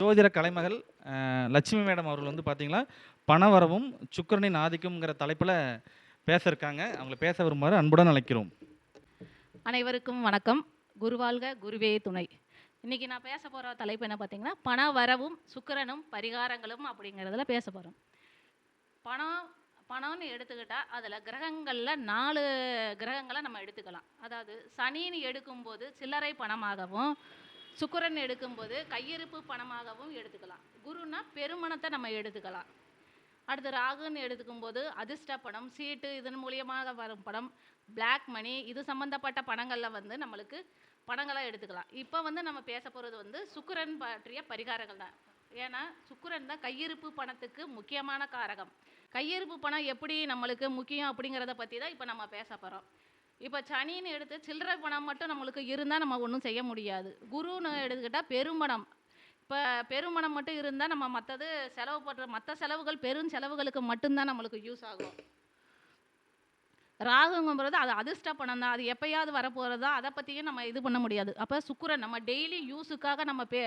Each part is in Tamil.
ஜோதிட கலைமகள் லட்சுமி மேடம் அவர்கள் வந்து பார்த்தீங்கன்னா பணவரவும் சுக்கரனின் ஆதிக்கம்ங்கிற தலைப்பில் பேச இருக்காங்க அவங்கள பேச வருமாறு அன்புடன் அழைக்கிறோம். அனைவருக்கும் வணக்கம். குருவாழ்க குருவே துணை. இன்னைக்கு நான் பேச போகிற தலைப்பு என்ன பார்த்தீங்கன்னா பண வரவும் பரிகாரங்களும் அப்படிங்கிறதுல பேச போகிறோம் பணம் பணம்னு எடுத்துக்கிட்டால் அதில் கிரகங்களில் நாலு கிரகங்களை நம்ம எடுத்துக்கலாம். அதாவது சனின்னு எடுக்கும்போது சில்லறை பணமாகவும் சுக்கரன் எடுக்கும்போது கையிருப்பு பணமாகவும் எடுத்துக்கலாம். குருன்னா பெருமணத்தை நம்ம எடுத்துக்கலாம். அடுத்து ராகுன்னு எடுத்துக்கும்போது அதிர்ஷ்ட பணம் சீட்டு இதன் மூலியமாக வரும் பணம் பிளாக் மணி இது சம்மந்தப்பட்ட பணங்களில் வந்து நம்மளுக்கு பணங்களாக எடுத்துக்கலாம். இப்போ வந்து நம்ம பேச போகிறது வந்து சுக்கரன் பற்றிய பரிகாரங்கள் தான். ஏன்னா சுக்கரன் தான் கையிருப்பு பணத்துக்கு முக்கியமான காரகம். கையிருப்பு பணம் எப்படி நம்மளுக்கு முக்கியம் அப்படிங்கிறத பற்றி தான் இப்போ நம்ம பேச போகிறோம் இப்போ சனின்னு எடுத்து சில்லறை பணம் மட்டும் நம்மளுக்கு இருந்தால் நம்ம ஒன்றும் செய்ய முடியாது. குருன்னு எடுத்துக்கிட்டால் பெருமணம் இப்போ பெருமணம் மட்டும் இருந்தால் நம்ம மற்றது செலவு பண்ணுற மற்ற செலவுகள் பெரும் செலவுகளுக்கு மட்டும்தான் நம்மளுக்கு யூஸ் ஆகும். ராகுங்கும்போது அது அதிர்ஷ்ட பணம் தான். அது எப்பயாவது வரப்போகிறதா அதை பற்றியும் நம்ம இது பண்ண முடியாது. அப்போ சுக்கரன் நம்ம டெய்லி யூஸுக்காக நம்ம பே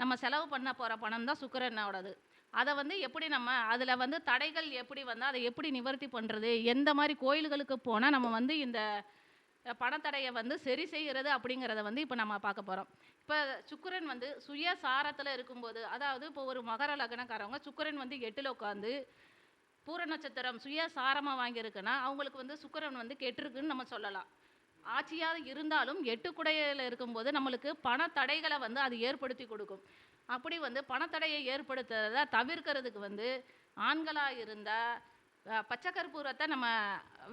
நம்ம செலவு பண்ண போகிற பணம் தான் சுக்கரனோடது. அதை வந்து எப்படி நம்ம அதில் வந்து தடைகள் எப்படி வந்து அதை எப்படி நிவர்த்தி பண்ணுறது எந்த மாதிரி கோயில்களுக்கு போனால் நம்ம வந்து இந்த பணத்தடையை வந்து சரி செய்கிறது அப்படிங்கிறத வந்து இப்போ நம்ம பார்க்க போகிறோம் இப்போ சுக்கிரன் வந்து சுய சாரத்தில் இருக்கும்போது அதாவது இப்போ ஒரு மகர லக்னக்காரவங்க சுக்கரன் வந்து எட்டில் உட்காந்து பூர நட்சத்திரம் சுய சாரமாக வாங்கியிருக்குன்னா அவங்களுக்கு வந்து சுக்கரன் வந்து கெட்டிருக்குன்னு நம்ம சொல்லலாம். ஆட்சியாக இருந்தாலும் எட்டு குடையில் இருக்கும்போது நம்மளுக்கு பண தடைகளை வந்து அது ஏற்படுத்தி கொடுக்கும். அப்படி வந்து பணத்தடையை ஏற்படுத்துறத தவிர்க்கிறதுக்கு வந்து ஆண்களாக இருந்தால் பச்சை கற்பூரத்தை நம்ம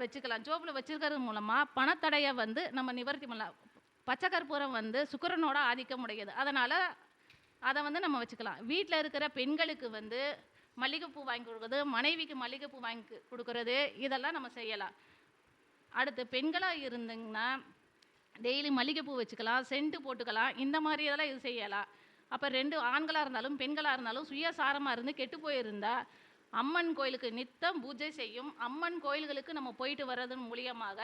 வச்சுக்கலாம். ஜோப்பில் வச்சுருக்கிறது மூலமாக பணத்தடையை வந்து நம்ம நிவர்த்தி பண்ணலாம். பச்சை கற்பூரம் வந்து சுக்கரனோட ஆதிக்கம் உடையது அதனால் அதை வந்து நம்ம வச்சுக்கலாம். வீட்டில் இருக்கிற பெண்களுக்கு வந்து மல்லிகைப்பூ வாங்கி கொடுக்குறது மனைவிக்கு மல்லிகைப்பூ வாங்கி கொடுக்குறது கொடுக்கறது இதெல்லாம் நம்ம செய்யலாம். அடுத்து பெண்களாக இருந்தீங்கன்னா டெய்லி மல்லிகைப்பூ வச்சுக்கலாம் சென்ட்டு போட்டுக்கலாம் இந்த மாதிரி இதெல்லாம் இது செய்யலாம். அப்போ ரெண்டு ஆண்களாக இருந்தாலும் பெண்களாக இருந்தாலும் சுயசாரமாக இருந்து கெட்டு போயிருந்தா அம்மன் கோயிலுக்கு நித்தம் பூஜை செய்யும். அம்மன் கோயில்களுக்கு நம்ம போயிட்டு வர்றதன் மூலியமாக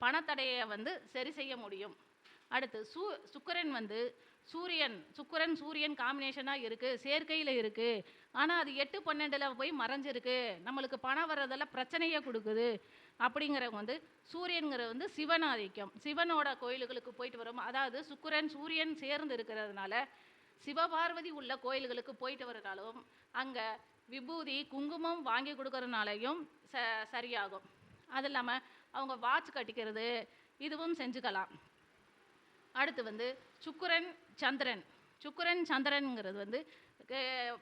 பணத்தடையை வந்து சரி செய்ய முடியும். அடுத்து சூ சுக்கரன் வந்து சூரியன் சுக்கரன் சூரியன் காம்பினேஷனாக இருக்குது சேர்க்கையில் இருக்குது ஆனால் அது எட்டு பன்னெண்டில் போய் மறைஞ்சிருக்கு. நம்மளுக்கு பணம் வர்றதெல்லாம் பிரச்சனையை கொடுக்குது. அப்படிங்கிறவங்க வந்து சூரியன்கிறது வந்து சிவன் ஆதிக்கம் சிவனோட கோயில்களுக்கு போயிட்டு வரும். அதாவது சுக்கரன் சூரியன் சேர்ந்து இருக்கிறதுனால சிவபார்வதி உள்ள கோயில்களுக்கு போயிட்டு வரனாலும் அங்கே விபூதி குங்குமம் வாங்கி கொடுக்கறதுனாலையும் ச சரியாகும். அது இல்லாமல் அவங்க வாட்ச் கட்டிக்கிறது இதுவும் செஞ்சுக்கலாம். அடுத்து வந்து சுக்குரன் சந்திரன். சுக்குரன் சந்திரன்ங்கிறது வந்து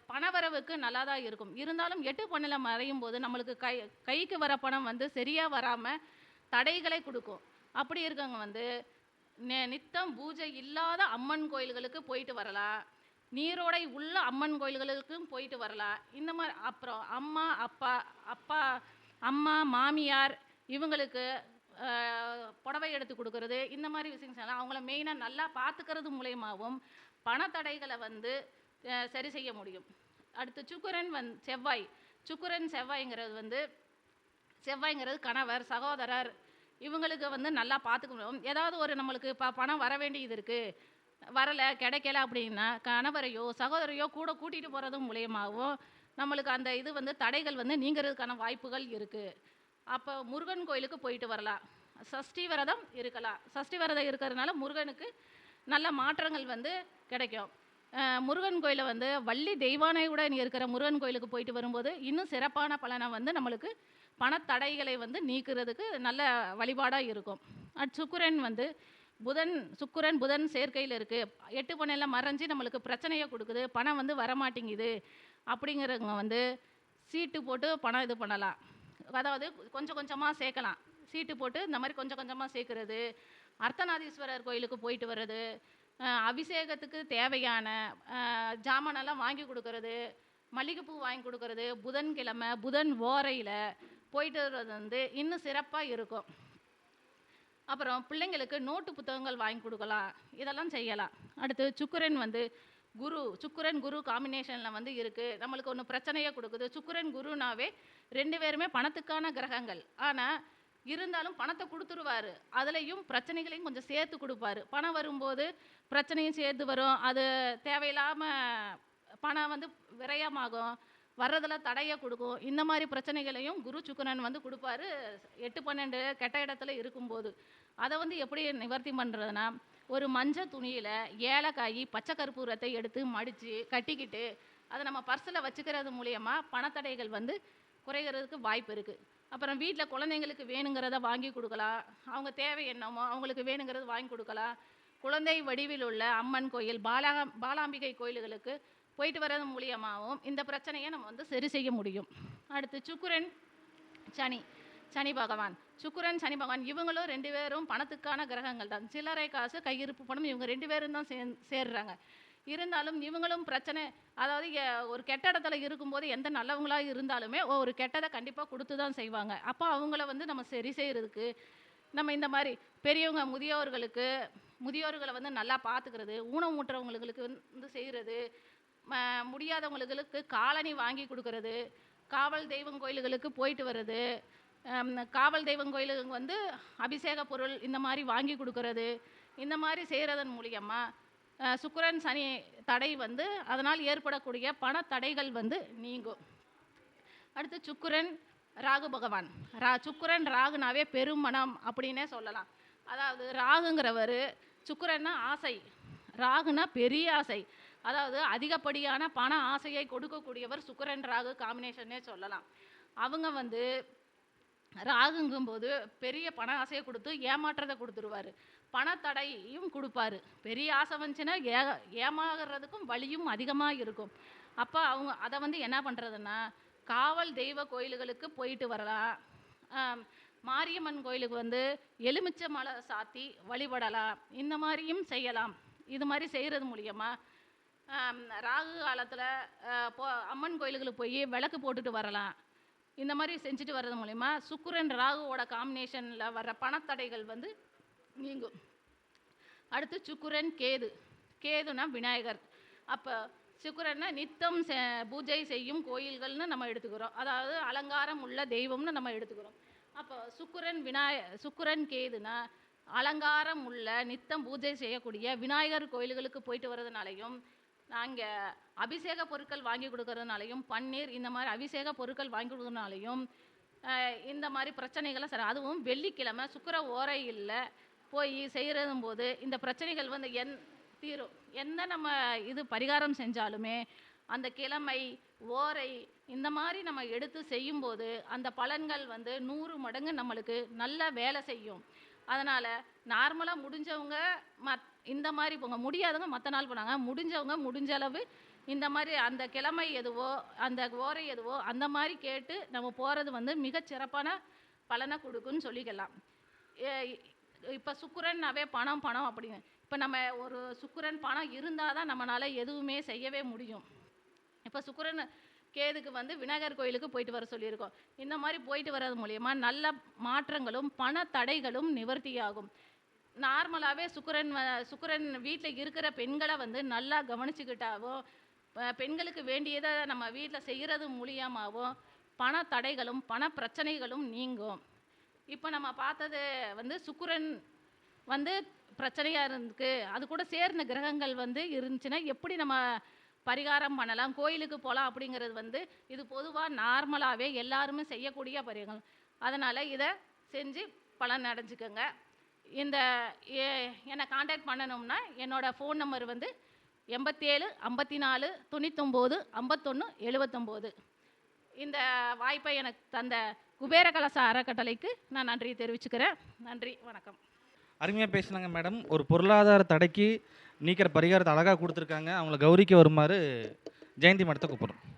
பணவரவுக்கு நல்லா தான் இருக்கும். இருந்தாலும் எட்டு பணில் மறையும் போது நம்மளுக்கு கை கைக்கு வர பணம் வந்து சரியாக வராமல் தடைகளை கொடுக்கும். அப்படி இருக்கவங்க வந்து நெ- நித்தம் பூஜை இல்லாத அம்மன் கோயில்களுக்கு போயிட்டு வரலாம். நீரோடை உள்ள அம்மன் கோயில்களுக்கும் போயிட்டு வரலாம். இந்த மாதிரி அப்புறம் அம்மா அப்பா அப்பா அம்மா மாமியார் இவங்களுக்கு புடவை எடுத்து கொடுக்கறது இந்த மாதிரி விஷயங்கள் செய்யலாம். அவங்கள மெயினாக நல்லா பார்த்துக்கிறது மூலயமாவும் பணத்தடைகளை வந்து சரி செய்ய முடியும். அடுத்து சுக்குரன் வந் செவ்வாய். சுக்குரன் செவ்வாய்ங்கிறது வந்து செவ்வாய்ங்கிறது கணவர் சகோதரர் இவங்களுக்கு வந்து நல்லா பார்த்துக்கணும் ஏதாவது ஒரு நம்மளுக்கு ப பணம் வர வேண்டியது இருக்குது வரலை கிடைக்கல அப்படின்னா கணவரையோ சகோதரையோ கூட கூட்டிகிட்டு போகிறது மூலியமாகவும் நம்மளுக்கு அந்த இது வந்து தடைகள் வந்து நீங்கிறதுக்கான வாய்ப்புகள் இருக்குது அப்போ முருகன் கோயிலுக்கு போயிட்டு வரலாம். சஷ்டி விரதம் இருக்கலாம். சஷ்டி விரதம் இருக்கிறதுனால முருகனுக்கு நல்ல மாற்றங்கள் வந்து கிடைக்கும். முருகன் கோயிலை வந்து வள்ளி தெய்வானையுடன் இருக்கிற முருகன் கோயிலுக்கு போயிட்டு வரும்போது இன்னும் சிறப்பான பலனை வந்து நம்மளுக்கு பணத்தடைகளை வந்து நீக்கிறதுக்கு நல்ல வழிபாடாக இருக்கும். அட் சுக்குரன் வந்து புதன் சுக்குரன் புதன் சேர்க்கையில் இருக்குது எட்டு பணையில் மறைஞ்சி நம்மளுக்கு பிரச்சனையை கொடுக்குது. பணம் வந்து வரமாட்டேங்குது. அப்படிங்கிறவங்க வந்து சீட்டு போட்டு பணம் இது பண்ணலாம். அதாவது கொஞ்சம் கொஞ்சமாக சேர்க்கலாம். சீட்டு போட்டு இந்த மாதிரி கொஞ்சம் கொஞ்சமாக சேர்க்கறது. அர்த்தநாதீஸ்வரர் கோயிலுக்கு போயிட்டு வர்றது. அபிஷேகத்துக்கு தேவையான ஜாமானெல்லாம் வாங்கி கொடுக்கறது மல்லிகைப்பூ வாங்கி கொடுக்கறது புதன்கிழமை புதன் ஓரையில் போயிட்டு வர்றது வந்து இன்னும் சிறப்பாக இருக்கும். அப்புறம் பிள்ளைங்களுக்கு நோட்டு புத்தகங்கள் வாங்கி கொடுக்கலாம் இதெல்லாம் செய்யலாம். அடுத்து சுக்கரன் வந்து குரு சுக்கரன் குரு காம்பினேஷனில் வந்து இருக்குது நம்மளுக்கு ஒன்று பிரச்சனையே கொடுக்குது. சுக்கரன் குருனாவே ரெண்டு பேருமே பணத்துக்கான கிரகங்கள். ஆனால் இருந்தாலும் பணத்தை கொடுத்துருவாரு. அதுலேயும் பிரச்சனைகளையும் கொஞ்சம் சேர்த்து கொடுப்பாரு. பணம் வரும்போது பிரச்சனையும் சேர்த்து வரும். அது தேவையில்லாமல் பணம் வந்து விரயமாகும். வர்றதில் தடையை கொடுக்கும். இந்த மாதிரி பிரச்சனைகளையும் குரு சுக்கரன் வந்து கொடுப்பாரு. எட்டு பன்னெண்டு கெட்ட இடத்துல இருக்கும்போது. அதை வந்து எப்படி நிவர்த்தி பண்ணுறதுனா ஒரு மஞ்சள் துணியில் ஏலக்காய் பச்சை கற்பூரத்தை எடுத்து மடித்து கட்டிக்கிட்டு அதை நம்ம பர்ஸில் வச்சுக்கிறது மூலியமாக பணத்தடைகள் வந்து குறைகிறதுக்கு வாய்ப்பு இருக்குது அப்புறம் வீட்டில் குழந்தைங்களுக்கு வேணுங்கிறத வாங்கி கொடுக்கலாம். அவங்க தேவை என்னமோ அவங்களுக்கு வேணுங்கிறது வாங்கி கொடுக்கலாம். குழந்தை வடிவில் உள்ள அம்மன் கோயில் பாலா பாலாம்பிகை கோயில்களுக்கு போயிட்டு வர்றது மூலியமாகவும் இந்த பிரச்சனையை நம்ம வந்து சரி செய்ய முடியும். அடுத்து சுக்குரன் சனி சனி பகவான். சுக்குரன் சனி பகவான் இவங்களும் ரெண்டு பேரும் பணத்துக்கான கிரகங்கள் தான். சில்லறை காசு கையிருப்பு பணம் இவங்க ரெண்டு பேரும் தான் சே சேர்றாங்க. இருந்தாலும் இவங்களும் பிரச்சனை அதாவது ஒரு கெட்ட இடத்துல இருக்கும்போது எந்த நல்லவங்களாக இருந்தாலுமே ஒரு கெட்டதை கண்டிப்பாக கொடுத்து தான் செய்வாங்க. அப்போ அவங்கள வந்து நம்ம சரி செய்கிறதுக்கு நம்ம இந்த மாதிரி பெரியவங்க முதியோர்களுக்கு முதியோர்களை வந்து நல்லா பார்த்துக்கிறது ஊனம் ஊற்றவங்களுக்கு வந்து செய்கிறது முடியாதவங்களுக்கு காலணி வாங்கி கொடுக்கறது காவல் தெய்வம் கோயில்களுக்கு போயிட்டு வர்றது காவல் தெய்வம் கோயிலுக்கு வந்து அபிஷேக பொருள் இந்த மாதிரி வாங்கி கொடுக்கறது இந்த மாதிரி செய்கிறதன் மூலியமாக சுக்கரன் சனி தடை வந்து அதனால் ஏற்படக்கூடிய பண தடைகள் வந்து நீங்கும். அடுத்து சுக்கிரன் ராகு பகவான். ரா சுக்கரன் ராகுனாவே பெருமணம் அப்படின்னே சொல்லலாம். அதாவது ராகுங்கிறவர் சுக்கிரன்னா ஆசை. ராகுனா பெரிய ஆசை. அதாவது அதிகப்படியான பண ஆசையை கொடுக்கக்கூடியவர் சுக்கரன் ராகு காம்பினேஷன்னே சொல்லலாம். அவங்க வந்து ராகுங்கும்போது பெரிய பண ஆசையை கொடுத்து ஏமாற்றத்தை கொடுத்துருவாரு. பணத்தடையும் கொடுப்பாரு. பெரிய ஆசை வந்துச்சுன்னா ஏ ஏமாகிறதுக்கும் வழியும் அதிகமாக இருக்கும் அப்போ அவங்க அதை வந்து என்ன பண்ணுறதுன்னா காவல் தெய்வ கோயில்களுக்கு போயிட்டு வரலாம் மாரியம்மன் கோயிலுக்கு வந்து எலுமிச்சை மலை சாத்தி வழிபடலாம் இந்த மாதிரியும் செய்யலாம். இது மாதிரி செய்கிறது மூலியமா ராகு காலத்தில் போ அம்மன் கோயிலுக்கு போய் விளக்கு போட்டுட்டு வரலாம் இந்த மாதிரி செஞ்சுட்டு வர்றது மூலிமா சுக்குரன் ராகுவோட காம்பினேஷனில் வர்ற பணத்தடைகள் வந்து நீங்கும். அடுத்து சுக்குரன் கேது. கேதுனா விநாயகர். அப்போ சுக்கரனை நித்தம் செ- பூஜை செய்யும் கோயில்கள்னு நம்ம எடுத்துக்கிறோம். அதாவது அலங்காரம் உள்ள தெய்வம்னு நம்ம எடுத்துக்கிறோம். அப்போ சுக்கரன் விநாய சுக்கரன் கேதுனா அலங்காரம் உள்ள நித்தம் பூஜை செய்யக்கூடிய விநாயகர் கோயில்களுக்கு போயிட்டு வர்றதுனாலையும் நாங்கள் அபிஷேக பொருட்கள் வாங்கி கொடுக்கறதுனாலையும் பன்னீர் இந்த மாதிரி அபிஷேக பொருட்கள் வாங்கி கொடுக்கறதுனாலையும் இந்த மாதிரி பிரச்சனைகளை சரி அதுவும் வெள்ளிக்கிழமை சுக்கர ஓரையில் போய் செய்கிறதும் போது இந்த பிரச்சனைகள் வந்து என் தீரும். எந்த நம்ம இது பரிகாரம் செஞ்சாலுமே அந்த கிழமை ஓரை இந்த மாதிரி நம்ம எடுத்து செய்யும்போது அந்த பலன்கள் வந்து நூறு மடங்கு நம்மளுக்கு நல்ல வேலை செய்யும். அதனால் நார்மலாக முடிஞ்சவங்க மத் இந்த மாதிரி போங்க. முடியாதவங்க மற்ற நாள் போனாங்க. முடிஞ்சவங்க முடிஞ்ச அளவு இந்த மாதிரி அந்த கிழமை எதுவோ அந்த ஓரை எதுவோ அந்த மாதிரி கேட்டு நம்ம போகிறது வந்து மிகச் சிறப்பான பலனை கொடுக்குன்னு சொல்லிக்கலாம். இப்போ சுக்குரன்னாவே பணம் பணம் அப்படின்னு. இப்போ நம்ம ஒரு சுக்கிரன் பணம் இருந்தால் தான் நம்மளால் எதுவுமே செய்யவே முடியும். இப்போ சுக்கிரன் கேதுக்கு வந்து விநாயகர் கோயிலுக்கு போயிட்டு வர சொல்லியிருக்கோம். இந்த மாதிரி போயிட்டு வர்றது மூலயமா நல்ல மாற்றங்களும் பண தடைகளும் நிவர்த்தியாகும். நார்மலாகவே சுக்கரன் சுக்கரன் வீட்டில் இருக்கிற பெண்களை வந்து நல்லா கவனிச்சுக்கிட்டாவோ பெண்களுக்கு வேண்டியதை நம்ம வீட்டில் செய்கிறது மூலியமாகவும் பண தடைகளும் பண பிரச்சனைகளும் நீங்கும். இப்போ நம்ம பார்த்தது வந்து சுக்கரன் வந்து பிரச்சனையாக இருக்கு. அது கூட சேர்ந்த கிரகங்கள் வந்து இருந்துச்சுன்னா எப்படி நம்ம பரிகாரம் பண்ணலாம் கோயிலுக்கு போகலாம் அப்படிங்கிறது வந்து இது பொதுவாக நார்மலாகவே எல்லாருமே செய்யக்கூடிய பரிகாரம். அதனால் இதை செஞ்சு பலன் அடைஞ்சிக்கோங்க. இந்த என்னை காண்டாக்ட் பண்ணணும்னா என்னோட ஃபோன் நம்பர் வந்து எண்பத்தேழு ஐம்பத்தி நாலு தொண்ணூத்தொம்போது ஐம்பத்தொன்று எழுபத்தொம்போது இந்த வாய்ப்பை எனக்கு தந்த குபேர கலச அறக்கட்டளைக்கு நான் நன்றியை தெரிவிச்சுக்கிறேன். நன்றி வணக்கம். அருமையாக பேசினாங்க மேடம். ஒரு பொருளாதார தடைக்கு நீக்கிற பரிகாரத்தை அழகாக கொடுத்துருக்காங்க. அவங்கள கௌரிக்க வருமாறு ஜெயந்தி மேடத்தை கூப்பிட்றோம்.